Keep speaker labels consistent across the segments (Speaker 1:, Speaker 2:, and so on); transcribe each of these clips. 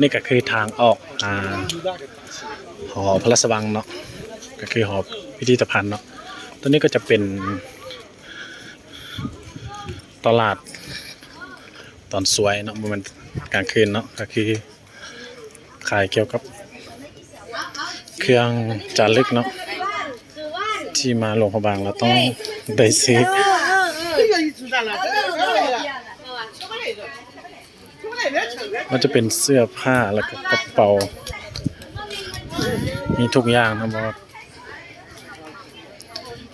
Speaker 1: นี่ก็คือทางออกอ่าหอพระราชวังเนาะก็คือหอพิพิธภัณฑ์เนาะตัวนี้ก็จะเป็นตลาดตอนสวยเนาะมันกลางคืนเนาะก็คือขายเกี่ยวกับเครื่องจารึกเนาะที่มาหลวงพระบางเราต้องได้ซื้อ มันจะเป็นเสื้อผ้าแล้วก็กระเป๋า มีทุกอย่างนะครับ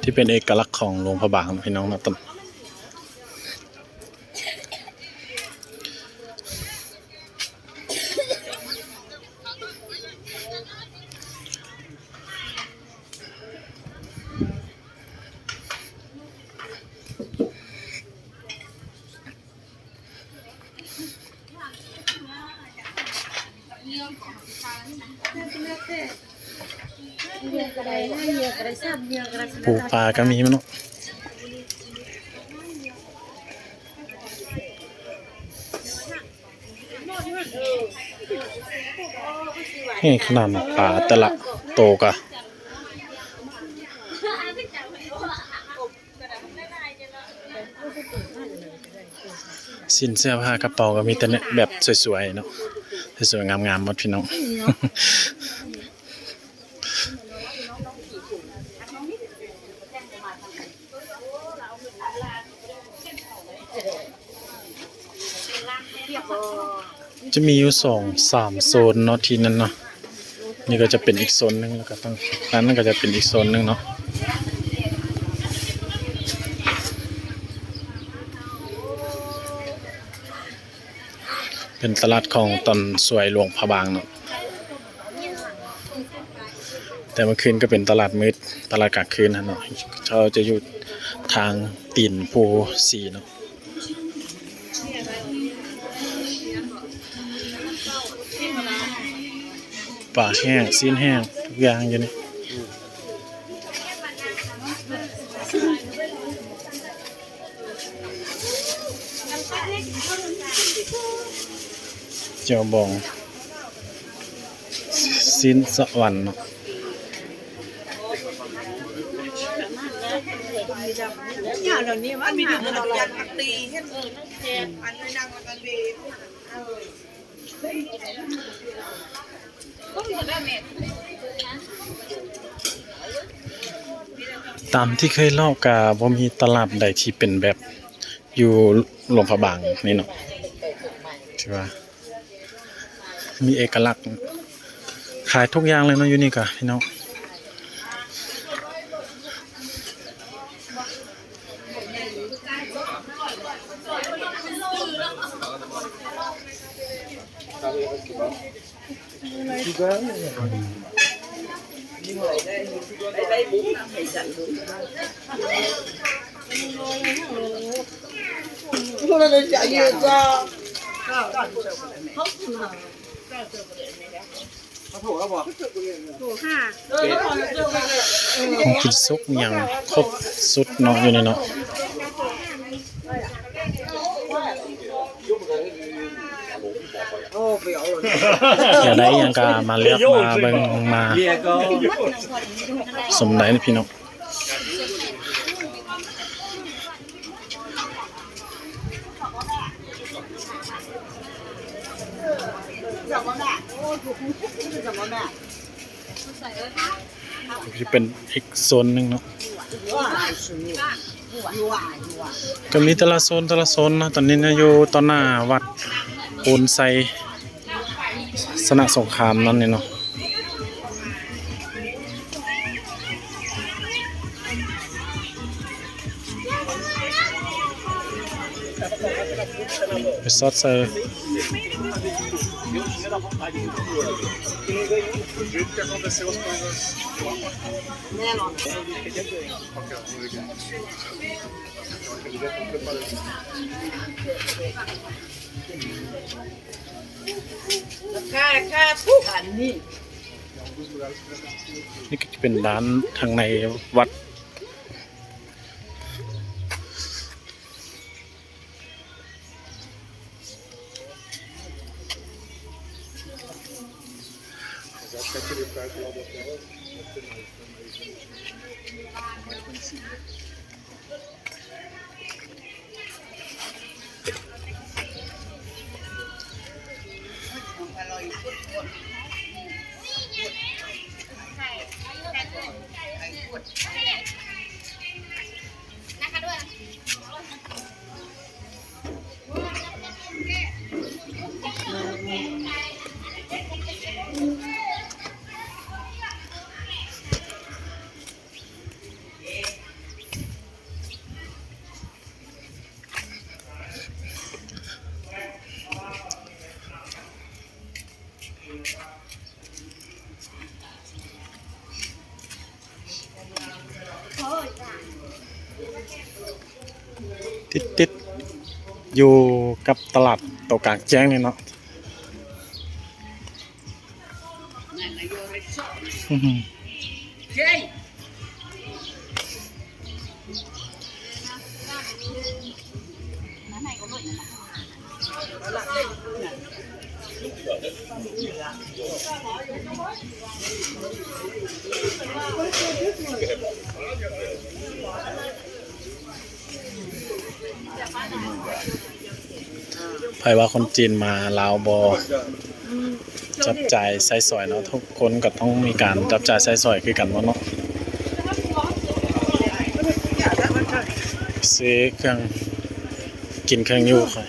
Speaker 1: ที่เป็นเอกลักษณ์ของหลวงพระบางนะพี่น้
Speaker 2: องนะต
Speaker 1: ้นปูปลาก็มีมั้งเนาะนี่ขนาดปลาแต่ละโตกะสินเสื้อผ้ากระเป๋าก็มีแต่เนี่ยแบบสวยๆเนาะสวยๆงามๆหมดพี่น้อง จะมีอยู่สองสามโซนเนาะทีนั้นเนาะนี่ก็จะเป็นอีกโซนหนึ่งแล้วก็ตั้งนั้นก็จะเป็นอีกโซนหนึ่งเนาะเป็นตลาดของตอนสวยหลวงพระบางเนาะแต่เมื่อคืนก็เป็นตลาดมืดตลาดกลางคืนนะเนาะเขาจะอยู่ทางตีนภูสีเนาะ ปาแห้งซีนแห้งทุกอย่างอยู่นี่เจ้าบองซีนสวรรค์เนาะ
Speaker 3: เ
Speaker 2: ว
Speaker 3: ัน
Speaker 1: ตามที่เคยเล่ากาว่ามีตลาดใดที่เป็นแบบอยู่หลวงพระบางนี่เนาะที่ว่า มีเอกลักษณ์ ขายทุกอย่างเลยเนาะอยู่นี่กะพี่น้อง
Speaker 4: sugar
Speaker 1: nhưng mà đây đây bốn năm thì thầy dặn đúng không
Speaker 3: không để chạy gì ra không mà cái
Speaker 1: chút xúc nhằn không sút nó như này không อย่าได้ยังกามาเลืยกมาเบิ่งมาสมไหนพี่น้องจะเป็นอีกโซนหนึ่งเนาะก็มีแต่ละโซนแต่ละโซนนะตอนนี้นะอยู่ตอนหน้าวัดโอนไซ สนะสงครามนั่นนี่เนาะไปซอ não ganhou do
Speaker 5: jeito que aconteceu as coisas. Né, não? Qualquer música. Então, aquele já estão preparando.
Speaker 3: Cara, cara, porra, Nick.
Speaker 1: นี่ก็จะเป็นร้านทางในวัด
Speaker 5: Mas acho que aquele prédio lá da terra vai ter mais, né? mais, mais conhecido.
Speaker 1: ติดติดอยู่กับตลาดโตกลางแจ้งนี่เนาะอื้อหือ ไผว่าคนจีนมาลาวบอจับจ่ายใช้สอยเนาะทุกคนก็ต้องมีการจับจ่ายใช้สอยคือกันว่าเนาะซื้อเครื่องกินเครื่องอยู่ค่ะ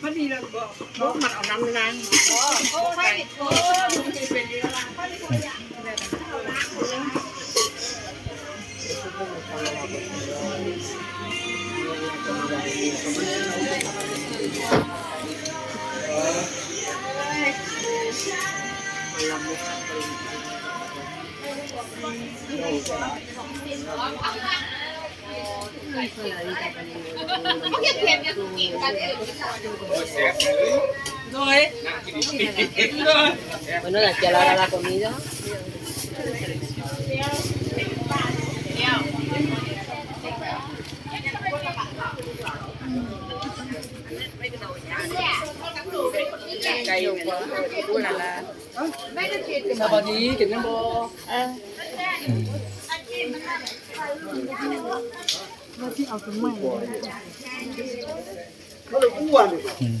Speaker 3: พอดีเลยบอ
Speaker 4: กมันเ
Speaker 3: อาน้ำล้าง
Speaker 2: Bueno, aquí a la hora de la comida.
Speaker 6: Cay quá, đua là là.
Speaker 3: Sao bà đi
Speaker 2: kiểm tra bò? เขาเลยอ
Speaker 3: ้วน
Speaker 1: อืม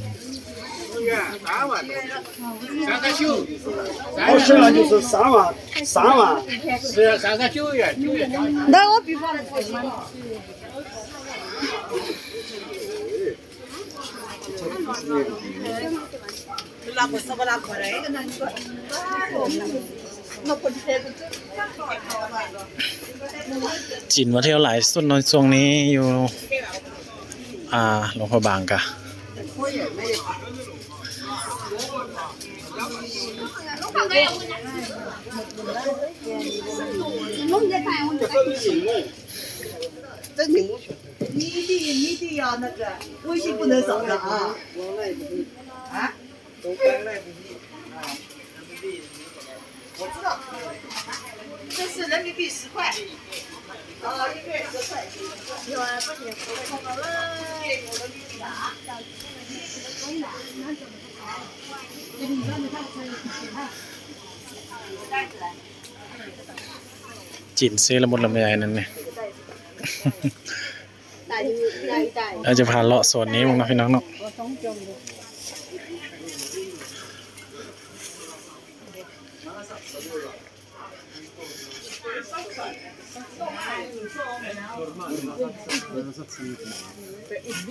Speaker 4: 好吃了就
Speaker 2: 是三万，三万。
Speaker 1: จีนมาเที่ยวหลายส่วนในช่วงนี้อยู่ อ่าหลวงพระบางกะ
Speaker 6: 真挺不全。
Speaker 3: 你的你的呀，那个微信不能少的啊。啊？我知道， 这是人民币十块。哦，一个十块。有啊，不行，我看到了。给我的绿茶。
Speaker 1: จินซื้อละมุนละไมยนั่นเนี่ยเราจะผ่านเลาะโวนนี้มั้งนะพี่น้องเนาะ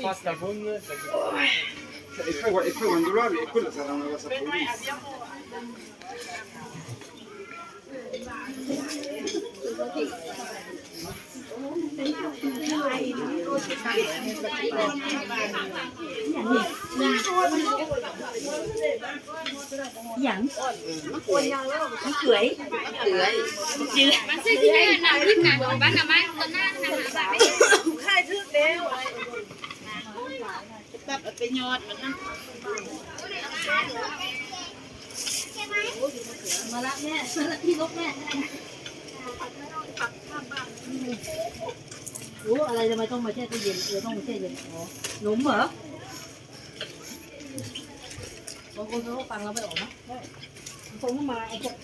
Speaker 4: fatta con cioè, e, poi, e poi quando lo apri quella sarà una cosa bellissima
Speaker 6: Thank you. อย่าง
Speaker 3: นี้อย่างมันเกยเก
Speaker 6: ยเกยมันซื้อที่ไหนนำที่ไหนของบ้านนะมั้งคนหน้านะบ้าน
Speaker 3: ค่ายชื่อเร็วตัดไปยอดมันะ
Speaker 6: มาละแม่มาละพ
Speaker 4: ี่ลกแม่รู้อะไรทำไมต้องมาแช่ตู้เย็นเออต้องมาแช่เย็นอ๋อหนุ่มเหรอาง
Speaker 2: คนเขาก็ฟังเราไม่ออกน
Speaker 4: ะบางคนก็มาไอ้พวก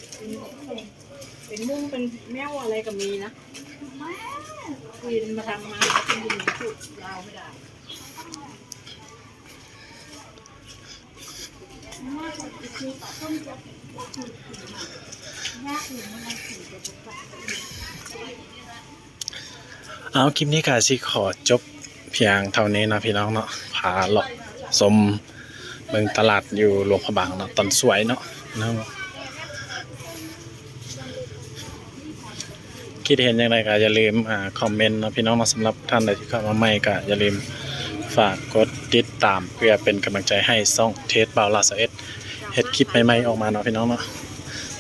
Speaker 4: เป็นมุ้งเป็นแมวอะไรก็มีนะคุยมาทำมาเป็นยินพูดยาวไม่ได้
Speaker 1: เอาคลิปนี้ก็สิขอจบเพียงเท่านี้นะพี่น้องเนาะพาหลอกสม เมืองตลาดอยู่หลวงพระบางเนาะตอนสวยเนาะนะครับคิดเห็นอย่างไรก็อย่าลืมอ่าคอมเมนต์นะพี่น้องเนาสำหรับท่านใดที่เข้ามาใหม่ก็อย่าลืมฝากกดติดตามเพื่อเป็นกำลังใจให้ซ่องเทสบาวลาสเอ็ดเฮ็ดคลิปใหม่ๆออกมาเนาะพี่น้องเนาะ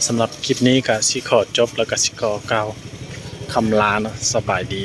Speaker 1: สำหรับคลิปนี้ก็สิขอจบแล้วก็สิขอกล่าวคำลาเนาะสบายดี